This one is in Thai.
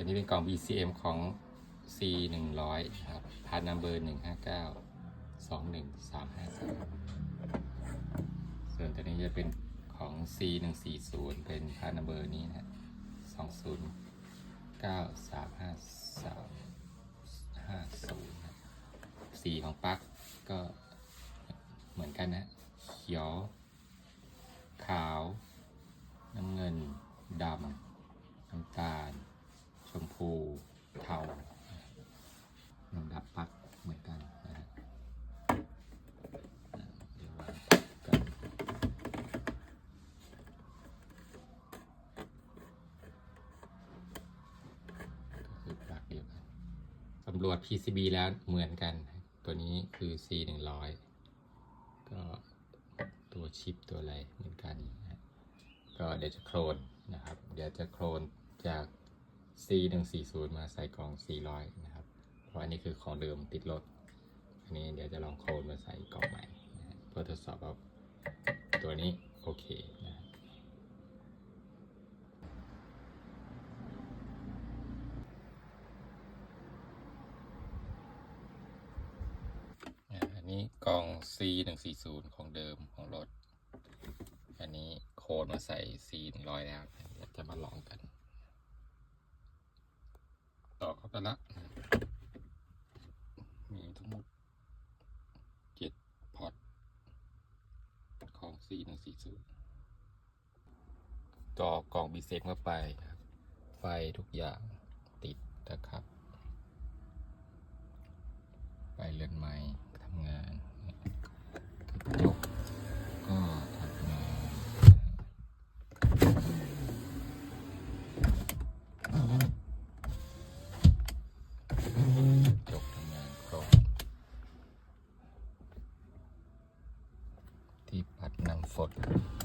ตัวนี้เป็นกล่อง BCM ของ C 100ครับพาร์ทนัมเบอร์159 21353ส่วนตัวนี้จะเป็นของ C 140เป็นพาร์ทนัมเบอร์นี้นะ20935350นะสีของปลั๊กก็เหมือนกันนะ เขียว ขาว น้ำเงิน ดำ น้ำตาล ชมพู เทาลำดับปักเหมือนกันนะฮะอ่าเดี๋ยววางกันก็คือปลักเดียวกัน สำรวจ PCB แล้วเหมือนกัน ตัวนี้คือ C 1 0 0ก็ตัวชิปตัวอะไรเหมือนกัน ก็เดี๋ยวจะโคลนนะครับ เดี๋ยวจะโคลนจาก C 1 4 0มาใส่กล่อง 400 นะครับ เพราะอันนี้คือของเดิมติดรถ อันนี้เดี๋ยวจะลองโคลนมาใส่กล่องใหม่เพื่อทดสอบว่าตัวนี้โอเค นี้กล่อง C 1 4 0ของเดิมของรถ อันนี้โค้ดมาใส่ซีนร้อยแล้วเดี๋ยวจะมาลองกัน ต่อเข้าไปละ มีทั้งหมดเจ็ดพอตของซีหนึ่งสี่ศูนย์ต่อกล่องบีเซ็กเข้าไปครับ ไฟทุกอย่างติดนะครับไฟเรือนไม้ทำงานกระจกก็ทำงาน จบทำงานครบ ที่ปัด